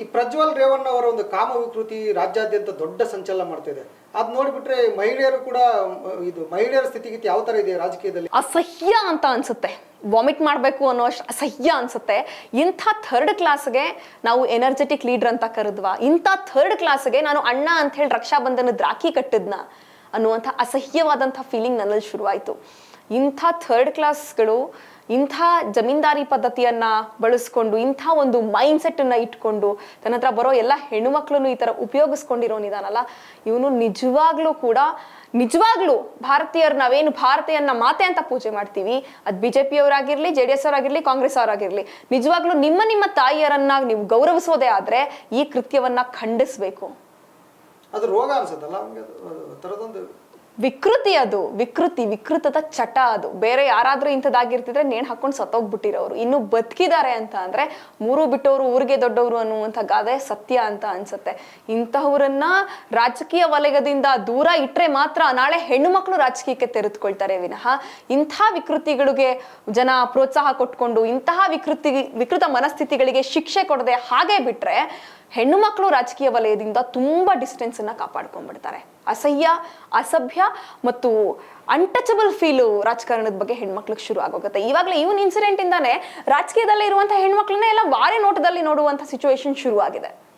ಈ ಪ್ರಜ್ವಲ್ ರೇವಣ್ಣ ಅವರ ಒಂದು ಕಾಮ ವಿಕೃತಿ ರಾಜ್ಯಾದ್ಯಂತ ದೊಡ್ಡ ಸಂಚಲನ ಮಾಡ್ತಿದೆ. ಅದ್ ನೋಡ್ಬಿಟ್ರೆ ಮಹಿಳೆಯರು ಕೂಡ, ಇದು ಮಹಿಳೆಯರ ಸ್ಥಿತಿಗತಿ ಯಾವ ತರ ಇದೆ ರಾಜಕೀಯದಲ್ಲಿ? ಅಸಹ್ಯ ಅಂತ ಅನ್ಸುತ್ತೆ. ವಾಮಿಟ್ ಮಾಡಬೇಕು ಅನ್ನೋ ಅಷ್ಟು ಅಸಹ್ಯ ಅನ್ಸುತ್ತೆ. ಇಂಥ ಥರ್ಡ್ ಕ್ಲಾಸ್ಗೆ ನಾವು ಎನರ್ಜೆಟಿಕ್ ಲೀಡರ್ ಅಂತ ಕರೆದ್ವಾ? ಇಂಥ ಥರ್ಡ್ ಕ್ಲಾಸ್ಗೆ ನಾನು ಅಣ್ಣ ಅಂತ ಹೇಳಿ ರಕ್ಷಾಬಂಧನದ ರಾಖಿ ಕಟ್ಟಿದ್ನ. ಅನ್ನುವಂಥ ಅಸಹ್ಯವಾದಂಥ ಫೀಲಿಂಗ್ ನನ್ನಲ್ಲಿ ಶುರುವಾಯಿತು. ಇಂಥ ಥರ್ಡ್ ಕ್ಲಾಸ್ಗಳು ಇಂಥ ಜಮೀನ್ದಾರಿ ಪದ್ಧತಿಯನ್ನು ಬಳಸ್ಕೊಂಡು, ಇಂಥ ಒಂದು ಮೈಂಡ್ ಸೆಟ್ಟನ್ನು ಇಟ್ಕೊಂಡು, ತನ್ನ ಹತ್ರ ಬರೋ ಎಲ್ಲ ಹೆಣ್ಣುಮಕ್ಳನ್ನು ಈ ಥರ ಉಪಯೋಗಿಸ್ಕೊಂಡಿರೋನಿದಾನಲ್ಲ ಇವನು ನಿಜವಾಗ್ಲೂ ಕೂಡ, ನಿಜವಾಗ್ಲೂ ಭಾರತೀಯರು ನಾವೇನು ಭಾರತೀಯನ್ನ ಮಾತೆ ಅಂತ ಪೂಜೆ ಮಾಡ್ತೀವಿ, ಅದು ಬಿ ಜೆ ಪಿಯವರಾಗಿರ್ಲಿ ಜೆ ಡಿ ಎಸ್ ಅವರಾಗಿರಲಿ ಕಾಂಗ್ರೆಸ್ ಅವರಾಗಿರಲಿ ನಿಜವಾಗ್ಲೂ ನಿಮ್ಮ ನಿಮ್ಮ ತಾಯಿಯರನ್ನ ನೀವು ಗೌರವಿಸೋದೇ ಆದರೆ ಈ ಕೃತ್ಯವನ್ನು ಖಂಡಿಸ್ಬೇಕು. ಅದು ರೋಗ ಅನ್ಸುತ್ತಲ್ಲ ಅವ್ನಿಗೆ ಥರದೊಂದು ವಿಕೃತಿ ಅದು, ವಿಕೃತಿ, ವಿಕೃತದ ಚಟ ಅದು. ಬೇರೆ ಯಾರಾದ್ರೂ ಇಂಥದ್ದಾಗಿರ್ತಿದ್ರೆ ನೇಣು ಹಾಕೊಂಡು ಸತ್ತೋಗ್ಬಿಟ್ಟಿರೋರು. ಇನ್ನು ಬದುಕಿದ್ದಾರೆ ಅಂತ ಅಂದ್ರೆ, ಮೂರು ಬಿಟ್ಟವರು ಊರಿಗೆ ದೊಡ್ಡವರು ಅನ್ನುವಂಥ ಗಾದೆ ಸತ್ಯ ಅಂತ ಅನ್ಸುತ್ತೆ. ಇಂತಹವರನ್ನ ರಾಜಕೀಯ ವಲಯದಿಂದ ದೂರ ಇಟ್ರೆ ಮಾತ್ರ ನಾಳೆ ಹೆಣ್ಣು ಮಕ್ಕಳು ರಾಜಕೀಯಕ್ಕೆ ತೆರೆದುಕೊಳ್ತಾರೆ ವಿನಃ. ಇಂತಹ ವಿಕೃತಿಗಳಿಗೆ ಜನ ಪ್ರೋತ್ಸಾಹ ಕೊಟ್ಕೊಂಡು, ಇಂತಹ ವಿಕೃತಿ, ವಿಕೃತ ಮನಸ್ಥಿತಿಗಳಿಗೆ ಶಿಕ್ಷೆ ಕೊಡದೆ ಹಾಗೆ ಬಿಟ್ರೆ ಹೆಣ್ಣು ಮಕ್ಕಳು ರಾಜಕೀಯ ವಲಯದಿಂದ ತುಂಬ ಡಿಸ್ಟೆನ್ಸ್ ಅನ್ನ ಕಾಪಾಡ್ಕೊಂಡ್ಬಿಡ್ತಾರೆ. ಅಸಹ್ಯ, ಅಸಭ್ಯ ಮತ್ತು ಅನ್ಟಚಬಲ್ ಫೀಲು ರಾಜಕಾರಣದ ಬಗ್ಗೆ ಹೆಣ್ಮಕ್ಳಿಗೆ ಶುರು ಆಗೋಗುತ್ತೆ. ಇವಾಗಲೇ ಇವನ್ ಇನ್ಸಿಡೆಂಟ್ ಇಂದಾನೆ ರಾಜಕೀಯದಲ್ಲಿ ಇರುವಂತಹ ಹೆಣ್ಮಕ್ಳನ್ನ ಎಲ್ಲ ವಾರೆ ನೋಟದಲ್ಲಿ ನೋಡುವಂತ ಸಿಚುವೇಶನ್ ಶುರು ಆಗಿದೆ